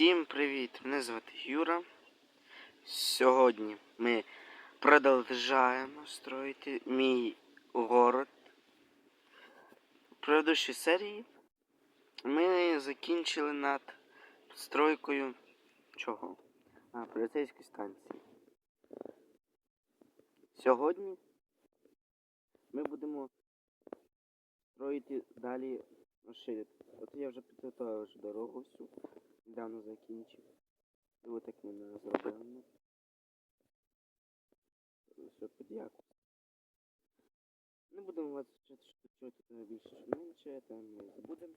Всім привіт! Мене звати Юра. Сьогодні ми продовжаємо строїти мій город. У предыдущій серії ми закінчили над стройкою чого? А, поліцейської станції. Сьогодні ми будемо строїти далі. От я вже підготував дорогу всю. Недавно закінчив. І от так мене зробили. Все під якось. Не будемо вас вчити, що що тут більше, що менше, це ми забудемо.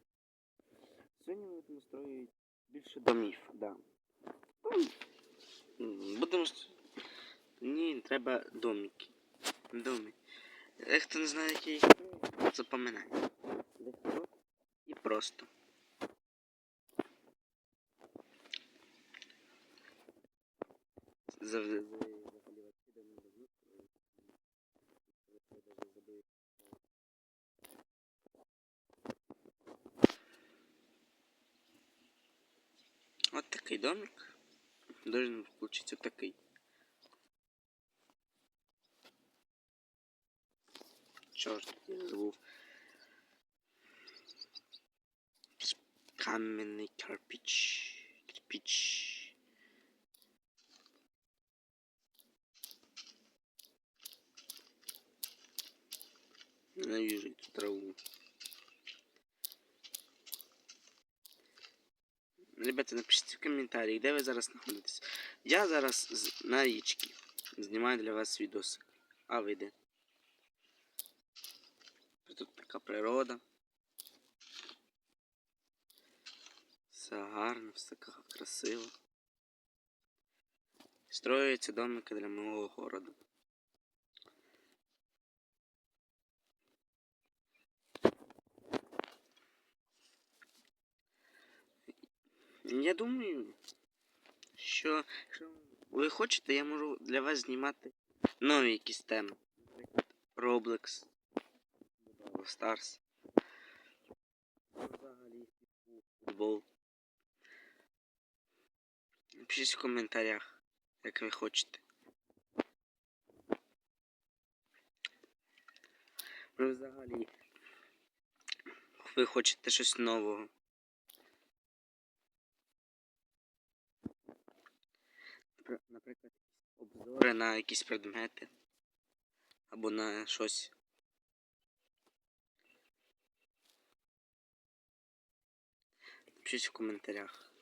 Сьогодні ми будемо строїти більше домів, да. Ну, Будемо Ні, треба домики. Доми. Е, Хто не знає, запам'ятай. Легко і просто. Завжди. Вот такой домик. Должен получиться такой. Черт, я забыл. Каменный кирпич. Кирпич. Ненавижу эту траву. Ребята, напишіть в коментарі, де ви зараз знаходитесь. Я зараз на річці. Знімаю для вас відосик. А ви де? Тут така природа. Все гарно, все красиво. Строються домики для мого города. Я думаю, що якщо ви хочете, я можу для вас знімати нові якісь теми. Roblox, Stars. Взагалі футбол. Напишіть в коментарях, як ви хочете. Ви взагалі ви хочете щось нового. Наприклад, обзори на якісь предмети. Або на щось. Пишіть в коментарях.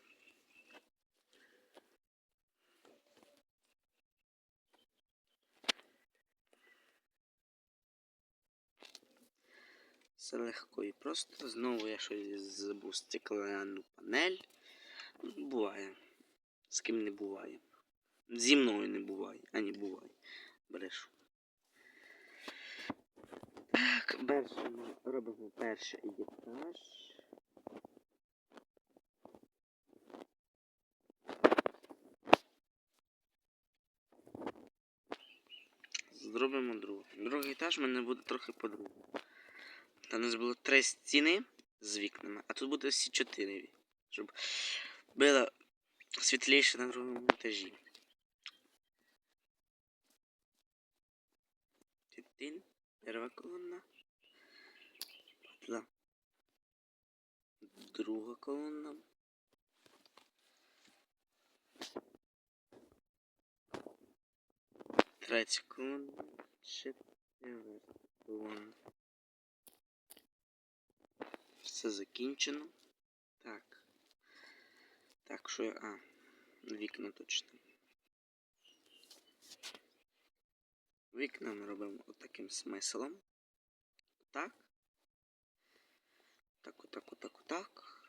Все легко і просто. Знову я щось забув стеклянну панель. Буває. З ким не буває. Зі мною не буває, а не буває. Брешу. Так, перше ми робимо перший етаж. Зробимо другий. Другий етаж в мене буде трохи по-другому. Там у нас було три стіни з вікнами, а тут буде всі чотири. Щоб було світліше на другому етажі. Тин, перша колона. Петла. Друга колона. Третя колона. Четверта колона. Все закінчено. Так. Так, що я. А, вікна точно. Вікна ми робимо отаким смислом. Так. Так, отак, отак, отак.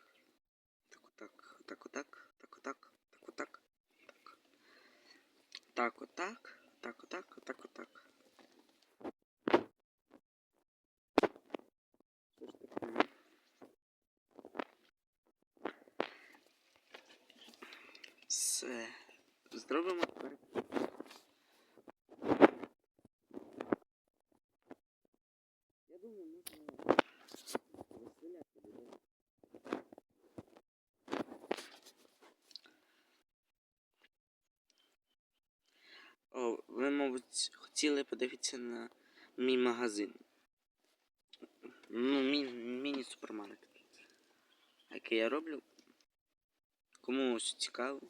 Так, отак, отак, отак, так, отак, так, отак, так. Так, отак, так, отак, так, отак. Що? Все. Зробимо тепер. Я думаю, можна розселяти людей. Хоць- хотіли подивитися на мій магазин. Ну, міні-супермаркет. Який я роблю. Кому ось цікаво.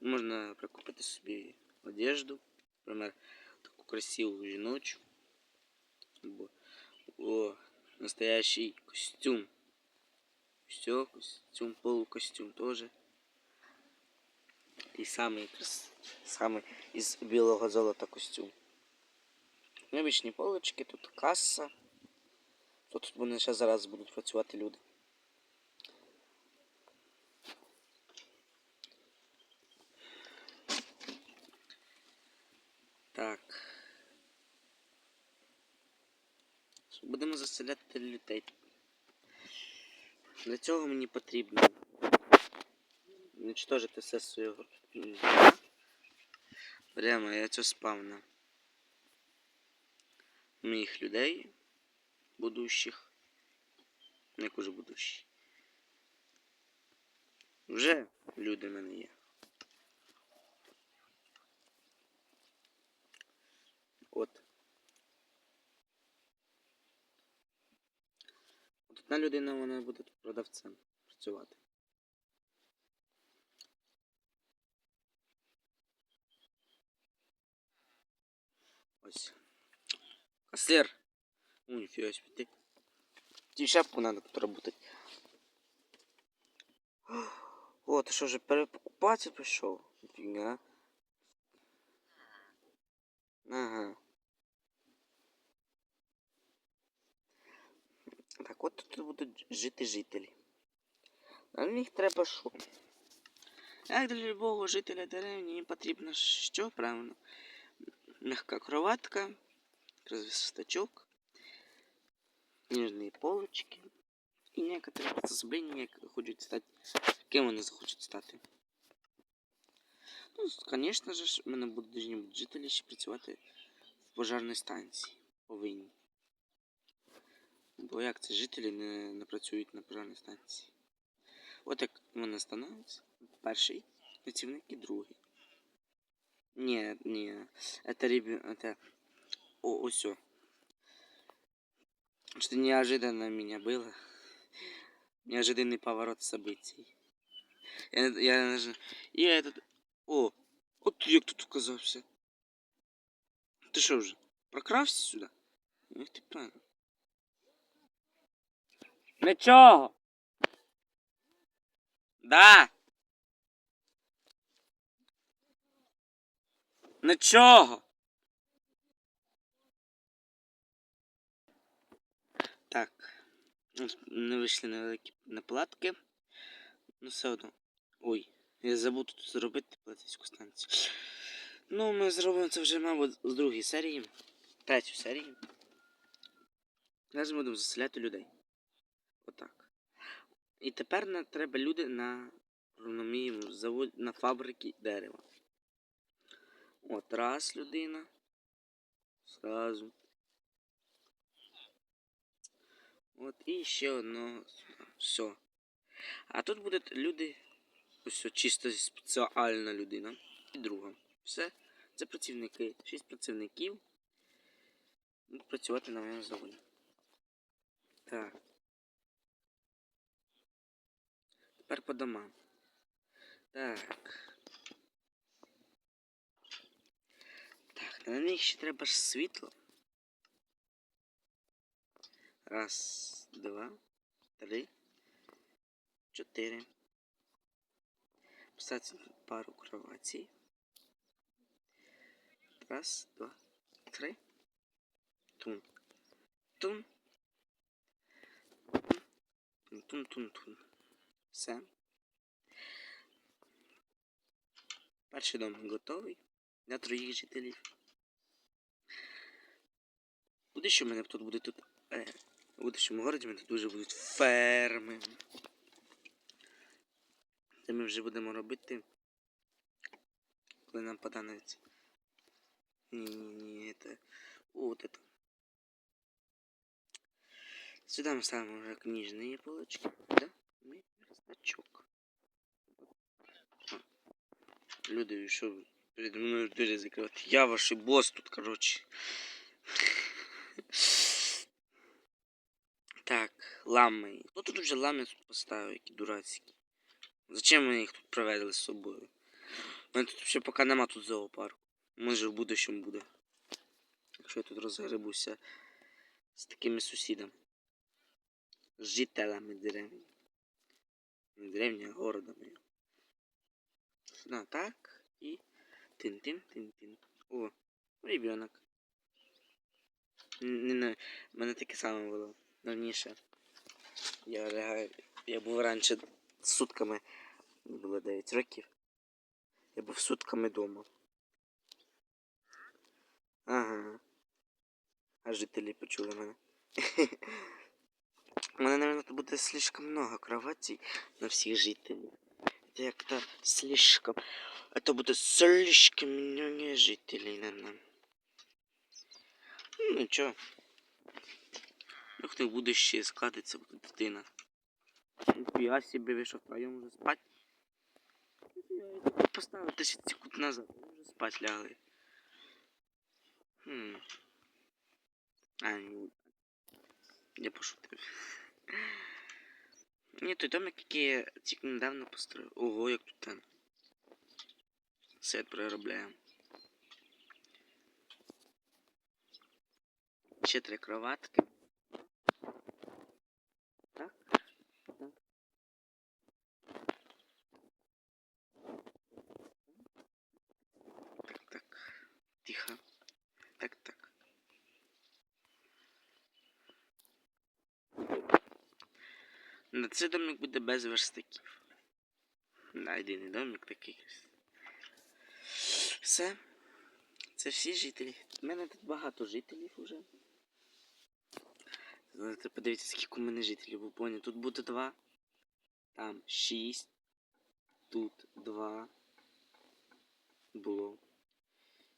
Можна прикупити собі одежду. Наприклад, таку красиву жіночу. Або о, настоящий костюм. Все, костюм, полукостюм тоже. І самий, самий із білого золота костюм. Необічні полочки, тут каса. Тут вони ще зараз будуть працювати люди. Так. Будемо заселяти людей. Для цього мені потрібно уничтожити все свого. Прямо я цього спавна. Моїх людей будущих. Ну, Як уже будущі. Вже люди в мене є. От одна людина вона буде продавцем працювати. Ось. Кассир. Ну, нифига себе ты. Тебе шапку надо тут работать. О, ты что же перепокупаться пришел? Нифига. Ага. Так, от тут будуть жити жителі. А в них треба що? Як для любого жителя деревні їм потрібно що правильно? Мягка кроватка, верстачок, нижние полочки и некоторые приспособления, які хочуть стати, ким вони захочуть стати. Ну, звісно ж, в мене будуть жителі ще працювати в пожарній станції. Повинні. Бо як це жителі не, не працюють на пожарній станції? От як в мене становиться перший працівник і другий. Ні, ні. Это ребят, это... О, все. Что неожиданно меня было. Неожиданный поворот событий. Я, я, наж- я этот... О, от ти як тут оказався. Ти що вже? Прокрався сюди? Як ти правильно? Нічого. Да. Нічого. Так. Не вийшли невеликі наплатки. Ну все одно. Ой, я забув тут зробити платівську станцію. Ну, ми зробимо це вже, мабуть, з другої серії. Третю серії. Зараз будемо заселяти людей. Отак. І тепер нам треба люди на заводі на фабрики дерева. От раз людина. Сразу. От і ще одного. Все. А тут будуть люди. Ось чисто спеціальна людина. І друга. Все. Це працівники. Шість працівників. Будуть працювати на моєму заводі. Так. Тепер по домам. Так. Так, на них ще треба ж світло. Раз, два, три, чотири. Тут пару кроватей. Раз, два, три. Тун. Тун. Тун, тун, тун, тун. Все. Перший дом готовий для троїх жителів. В будущому мене тут буде тут. Е, у будущому городі в мене тут вже будуть ферми. Це ми вже будемо робити. Коли нам поданеться. Ні-ні-ні, это. О, вот это. Сюда мы ставим уже книжные полочки. Да? И верстачок. Люди, що Перед мною двері закривати. Я ваш бос тут, коротше. Так, лами. Хто тут вже лами тут поставив, які дурацькі? Зачем ми їх тут привезли з собою? У мене тут ще поки нема тут зоопарку. Може в будущому буде. Якщо я тут розгребуся з такими сусідами. З жителями деревні. Не деревні, а города моєго. Так і тин-тин-тин-тин. О, ребенок. Не, не, мене таке саме було. Давніше. Я, рега- я був раніше сутками, було 9 років. Я був сутками вдома. Ага. А жителі почули мене. У мене, наверное, тут буде слишком много кроватей на всіх жителів. Это як-то слишком. Это буде слишком много жителей на нам. Ну, нічого. Як в будущее складеться буде дитина. Я себе вийшов втроєм вже спать. Поставив 10 секунд назад. Вже спать лягли. Хм. А, ні. Я пошутив. Ні, той домик, який я тільки недавно построїв. Ого, як тут там. Все переробляємо. Ще три кроватки. Так. Так. Так, так. Тихо. Так, так. На цей домик буде без верстаків. Да, єдиний домик такий. Все. Це всі жителі. У мене тут багато жителів уже. Знаєте, подивіться, скільки у мене жителів, бо поняв. Тут буде два. Там шість. Тут два. Було.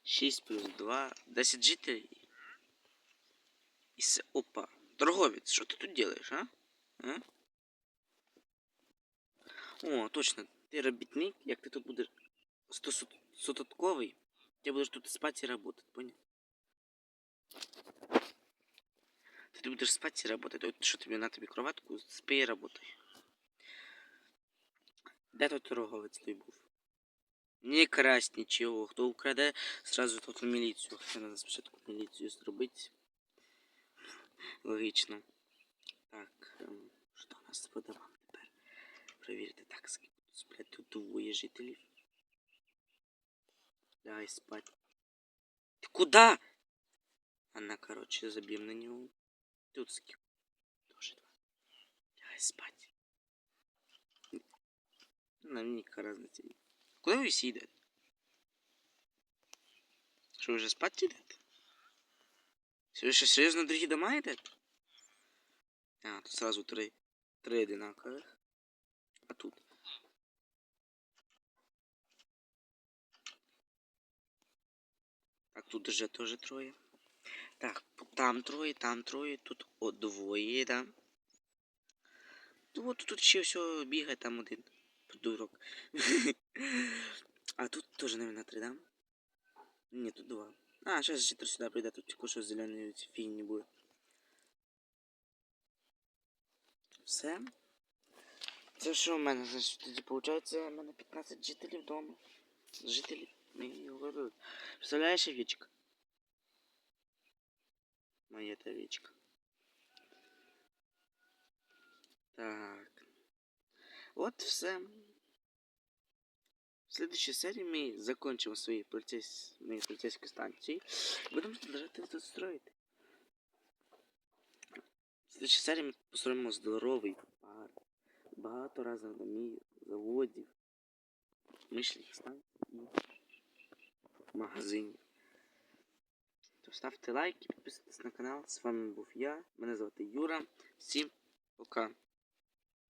6 плюс 2. 10 жителей. І все. Опа. Торговець, що ти тут делаєш, а? а? О, точно. Ти робітник, як ти тут будеш стосотковий, ти будеш тут спати і работать, понял? Ти тут будеш спати і работать. От що тобі на тобі кроватку, спи і работай. Де тут торговець той був? Не красть нічого. Хто украде, сразу тут в міліцію. Треба спочатку міліцію зробити. Логічно. Так, що нас по домам тепер? Провірити так, скільки сплять. Тут двоє жителів. Давай спать. Ти куда? Она, короче, забьем на него. Тут сколько? Тоже два. Давай спать. Нам никакой разницы нет. Куда ви всі йдете? Що ви вже спати йдете? Що ви ще дома йдете? А, тут сразу три. Три одинакових. А тут. Так, тут вже теж троє. Так, там троє, там троє, тут о, двоє, да. От тут ще все бігає, там один. Придурок. А тут тоже, наверное, три, да? Нет, тут два. А, сейчас читер сюда придет, тут тільки що зеленої ці фігні буде. Все. Це що в мене, значить, тоді виходить, в мене 15 жителів вдома. Говорили. Представляєш, овечка? Моя та овечка. Так. Вот все. В следующей серии мы закончим свои полицейс... мои полицейские станции. Будем продолжать это строить. В следующей серии ми построїмо здоровий парк. Багато разних домів, заводів, мишліх станцій і магазинів. Ставте лайки, підписуйтесь на канал. З вами був я. Мене звати Юра. Всім пока.